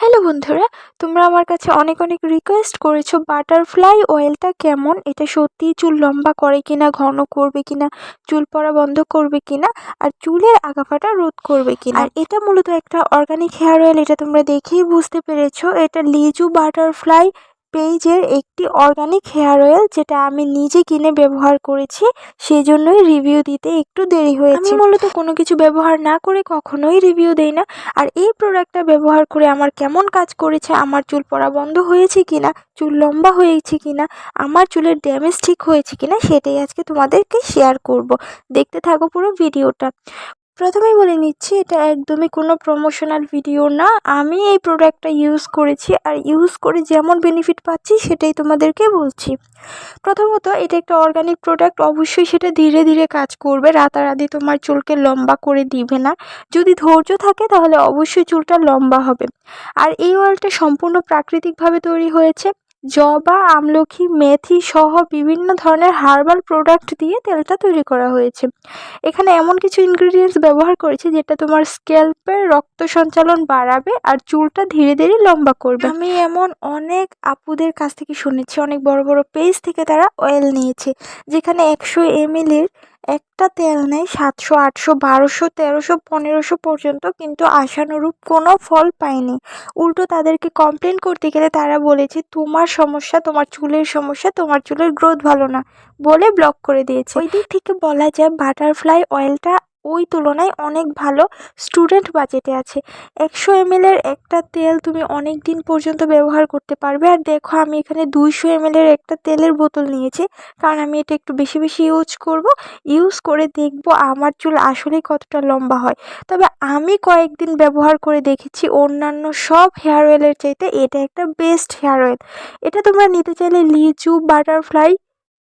Hello বন্ধুরা, তোমরা আমার কাছে অনেক অনেক রিকোয়েস্ট করেছ বাটারফ্লাই অয়েলটা কেমন? এটা সত্যি চুল লম্বা করে কিনা, ঘন করবে কিনা, চুল পড়া বন্ধ করবে কিনা, আর চুলের আগাফাটা রোধ করবে কিনা? আর এটা মূলত একটা অর্গানিক হেয়ার অয়েল এটা তোমরা দেখেই বুঝতে পেরেছ। এটা লিজু বাটারফ্লাই পেজের একটি অর্গানিক হেয়ার অয়েল যেটা আমি নিজে কিনে ব্যবহার করেছি সেই জন্যই রিভিউ দিতে একটু দেরি হয়েছে। আমি মূলত কোনো কিছু ব্যবহার না করে কখনোই রিভিউ দেই না। আর এই প্রোডাক্টটা ব্যবহার করে আমার কেমন কাজ করেছে, আমার চুল পড়া বন্ধ হয়েছে কিনা, চুল লম্বা হয়েছে কিনা, আমার চুলের ড্যামেজ ঠিক হয়েছে কিনা, সেটাই আজকে তোমাদেরকে শেয়ার করব। দেখতে থাকো পুরো ভিডিওটা প্রথমেই বলে নিচ্ছি, এটা একদমই কোনো প্রমোশনাল ভিডিও না। আমি এই প্রোডাক্টটা ইউজ করেছি আর ইউজ করে যেমন বেনিফিট পাচ্ছি, সেটাই তোমাদেরকে বলছি। প্রথমত এটা একটা অর্গানিক প্রোডাক্ট অবশ্যই সেটা ধীরে ধীরে কাজ করবে। রাতারাতি তোমার চুলকে লম্বা করে দিবে না। যদি ধৈর্য থাকে তাহলে অবশ্যই চুলটা লম্বা হবে। আর এই অয়েলটা সম্পূর্ণ প্রাকৃতিকভাবে তৈরি হয়েছে। জবা আমলকি মেথি সহ বিভিন্ন ধরনের হার্বাল প্রোডাক্ট দিয়ে তেলটা তৈরি করা হয়েছে। এখানে এমন কিছু ইনগ্রিডিয়েন্টস ব্যবহার করেছি যেটা তোমার স্ক্যাল্পের রক্ত সঞ্চালন বাড়াবে আর চুলটা ধীরে ধীরে লম্বা করবে। আমি এমন অনেক আপুদের কাছ থেকে শুনেছি, অনেক বড় বড় পেজ থেকে তারা অয়েল নিয়েছে, যেখানে একশো এমএলের একটা তেল নেয় সাতশো, আটশো, বারোশো, তেরোশো, পনেরোশো পর্যন্ত কিন্তু আশানুরূপ কোনো ফল পায়নি উল্টো তাদেরকে কমপ্লেন করতে গেলে তারা বলেছে, তোমার সমস্যা, তোমার চুলের সমস্যা, তোমার চুলের গ্রোথ ভালো না। বলে ব্লক করে দিয়েছে। ওই দিক থেকে বলা যায় বাটারফ্লাই অয়েলটা ওই তুলনায় অনেক ভালো স্টুডেন্ট বাজেটে আছে। একশো এমএলের একটা তেল তুমি অনেক দিন পর্যন্ত ব্যবহার করতে পারবে। আর দেখো, আমি এখানে দুইশো এমএলের একটা তেলের বোতল নিয়েছি। কারণ আমি এটা একটু বেশি বেশি ইউজ করব। ইউজ করে দেখব আমার চুল আসলে কতটা লম্বা হয়। তবে আমি কয়েকদিন ব্যবহার করে দেখেছি, অন্যান্য সব হেয়ার অয়েলের চাইতে এটা একটা বেস্ট হেয়ার অয়েল এটা তোমরা নিতে চাইলে লিচু বাটারফ্লাই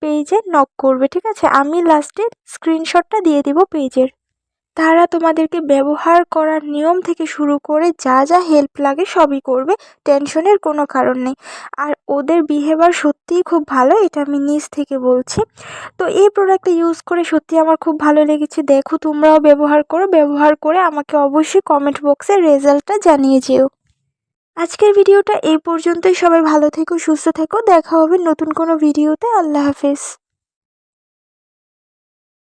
পেজে নক করবে, ঠিক আছে? আমি লাস্টে স্ক্রিনশটটা দিয়ে দিব পেজের তারা তোমাদেরকে ব্যবহার করার নিয়ম থেকে শুরু করে যা যা হেল্প লাগে সবই করবে টেনশনের কোনো কারণ নেই। আর ওদের বিহেভিয়ার সত্যিই খুব ভালো, এটা আমি নিজ থেকে বলছি। তো এই প্রোডাক্টটা ইউজ করে সত্যি আমার খুব ভালো লেগেছে। দেখো তোমরাও ব্যবহার করো, ব্যবহার করে আমাকে অবশ্যই কমেন্ট বক্সে রেজাল্টটা জানিয়ে যেও। আজকের ভিডিওটা এই পর্যন্তই। সবাই ভালো থেকো, সুস্থ থেকো। দেখা হবে নতুন কোনো ভিডিওতে আল্লাহ হাফেজ।